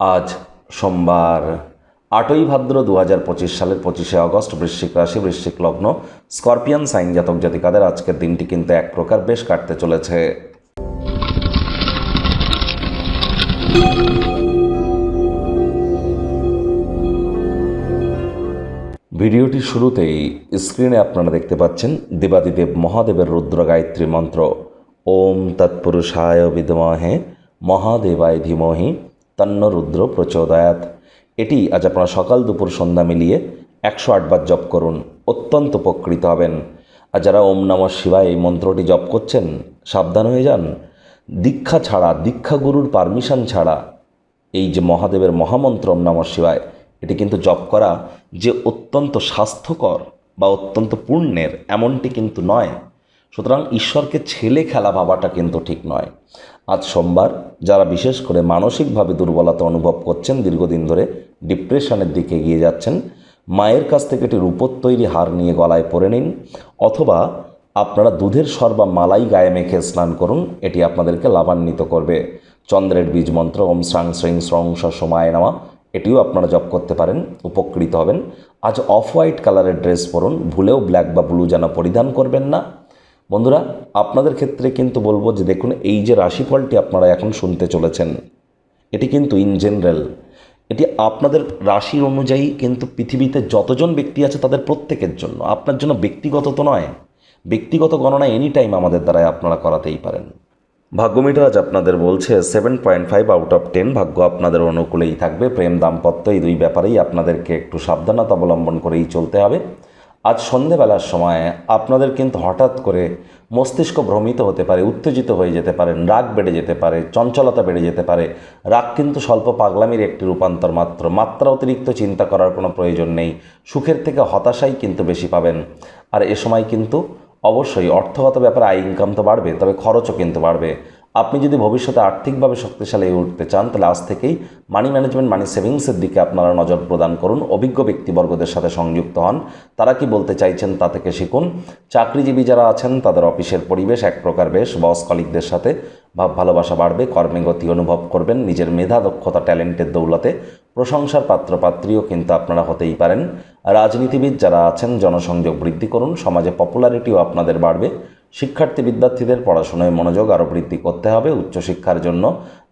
আজ সোমবার আটই ভাদ্র দু হাজার পঁচিশ সালের পঁচিশে আগস্ট বৃশ্চিক রাশি, বৃশ্চিক লগ্ন, স্করপিয়ান সাইন জাতক জাতিকাদের আজকের দিনটি কিন্তু এক প্রকার বেশ কাটতে চলেছে। ভিডিওটি শুরুতেই স্ক্রিনে আপনারা দেখতে পাচ্ছেন দেবাদিদেব মহাদেবের রুদ্র গায়ত্রী মন্ত্র, ওম তৎপুরুষায় বিদমহে মহাদেবায় ধীমহি। তন্ন রুদ্র প্রচোদয়াত। এটি আজ আপনারা সকাল দুপুর সন্ধ্যা মিলিয়ে একশো আটবার জপ করুন। অত্যন্ত উপকৃত হবেন। আর যারা ওম নম শিবায় এই মন্ত্রটি জপ করছেন, সাবধান হয়ে যান। দীক্ষা ছাড়া, দীক্ষা গুরুর পারমিশন ছাড়া এই যে মহাদেবের মহামন্ত্র ওম নমঃ শিবায়, এটি কিন্তু জপ করা যে অত্যন্ত স্বাস্থ্যকর বা অত্যন্ত পুণ্যের, এমনটি কিন্তু নয়। সুতরাং ঈশ্বরকে ছেলে খেলা ভাবাটা কিন্তু ঠিক নয়। আজ সোমবার যারা বিশেষ করে মানসিকভাবে দুর্বলতা অনুভব করছেন, দীর্ঘদিন ধরে ডিপ্রেশনের দিকে এগিয়ে যাচ্ছেন, মায়ের কাছ থেকে একটি রূপোর তৈরি হার নিয়ে গলায় পরে নিন, অথবা আপনারা দুধের সর বা মালাই গায়ে মেখে স্নান করুন, এটি আপনাদেরকে লাভান্বিত করবে। চন্দ্রের বীজ মন্ত্র, ওম শ্রাং শ্রিং শ্রং সময় নেওয়া এটিও আপনারা জপ করতে পারেন, উপকৃত হবেন। আজ অফ হোয়াইট কালারের ড্রেস পরুন, ভুলেও ব্ল্যাক বা ব্লু যেন পরিধান করবেন না। বন্ধুরা, আপনাদের ক্ষেত্রে কিন্তু বলব যে দেখুন, এই যে রাশিফলটি আপনারা এখন শুনতে চলেছেন, এটি কিন্তু ইন জেনারেল এটি আপনাদের রাশির অনুযায়ী কিন্তু পৃথিবীতে যতজন ব্যক্তি আছে তাদের প্রত্যেকের জন্য, আপনার জন্য ব্যক্তিগত তো নয়, ব্যক্তিগত গণনা এনি টাইম আমাদের দ্বারাই আপনারা করাতেই পারেন। ভাগ্যমিটার আজ আপনাদের বলছে seven point five out of ten ভাগ্য আপনাদের অনুকূলেই থাকবে, প্রেম দাম্পত্য এই দুই ব্যাপারেই আপনাদেরকে একটু সাবধানতা অবলম্বন করেই চলতে হবে। আজ সন্ধেবেলার সময় আপনাদের কিন্তু হঠাৎ করে মস্তিষ্ক ভ্রমিত হতে পারে, উত্তেজিত হয়ে যেতে পারেন রাগ বেড়ে যেতে পারে, চঞ্চলতা বেড়ে যেতে পারে। রাগ কিন্তু স্বল্প পাগলামির একটি রূপান্তর মাত্র। মাত্রা অতিরিক্ত চিন্তা করার কোনো প্রয়োজন নেই। সুখের থেকে হতাশাই কিন্তু বেশি পাবেন। আর এ সময় কিন্তু অবশ্যই অর্থগত ব্যাপারে আয় ইনকাম তো বাড়বে, তবে খরচও কিন্তু বাড়বে। আপনি যদি ভবিষ্যতে আর্থিকভাবে শক্তিশালী হয়ে উঠতে চান, তাহলে আজ থেকেই মানি ম্যানেজমেন্ট মানি সেভিংসের দিকে আপনারা নজর প্রদান করুন। অভিজ্ঞ ব্যক্তিবর্গদের সাথে সংযুক্ত হন। তারা কি বলতে চাইছেন তা থেকে শিখুন। চাকরিজীবী যারা আছেন, তাদের অফিসের পরিবেশ এক প্রকার বেশ। বস কলিকদের সাথে ভাব ভালোবাসা বাড়বে, কর্মে গতি অনুভব করবেন, নিজের মেধা, দক্ষতা, ট্যালেন্টের দৌলতে প্রশংসার পাত্রপাত্রীও কিন্তু আপনারা হতেই পারেন। রাজনীতিবিদ যারা আছেন, জনসংযোগ বৃদ্ধি করুন। সমাজে পপুলারিটিও আপনাদের বাড়বে। শিক্ষার্থী বিদ্যার্থীদের পড়াশোনায় মনোযোগ আরও বৃদ্ধি করতে হবে উচ্চশিক্ষার জন্য।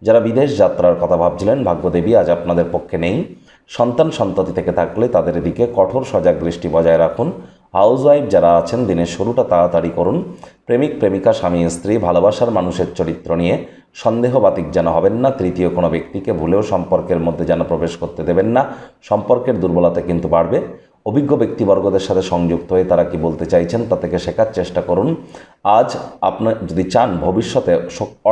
যারা বিদেশ যাত্রার কথা ভাবছিলেন, ভাগ্যদেবী আজ আপনাদের পক্ষে নেই। সন্তান সন্ততি থেকে থাকলে তাদের দিকে কঠোর সজাগ দৃষ্টি বজায় রাখুন। হাউসওয়াইফ যারা আছেন, দিনের শুরুটা তাড়াতাড়ি করুন। প্রেমিক, প্রেমিকা, স্বামী, স্ত্রী, ভালোবাসার মানুষের চরিত্র নিয়ে সন্দেহবাতিক যেন হবেন না। তৃতীয় কোনো ব্যক্তিকে ভুলেও সম্পর্কের মধ্যে যেন প্রবেশ করতে দেবেন না। সম্পর্কের দুর্বলতা কিন্তু বাড়বে। অভিজ্ঞ ব্যক্তিবর্গদের সাথে সংযুক্ত হয়ে তারা কি বলতে চাইছেন তা থেকে শেখার চেষ্টা করুন। আজ আপনার যদি চান ভবিষ্যতে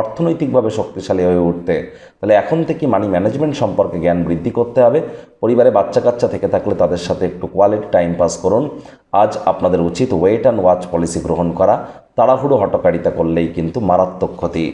অর্থনৈতিকভাবে শক্তিশালী হয়ে উঠতে, তাহলে এখন থেকে মানি ম্যানেজমেন্ট সম্পর্কে জ্ঞান বৃদ্ধি করতে হবে। পরিবারে বাচ্চা কাচ্চা থেকে থাকলে তাদের সাথে একটু কোয়ালিটি টাইম পাস করুন। আজ আপনাদের উচিত ওয়েট অ্যান্ড ওয়াচ পলিসি গ্রহণ করা। তাড়াহুড়ো হটকারিতা করলেই কিন্তু মারাত্মক ক্ষতি।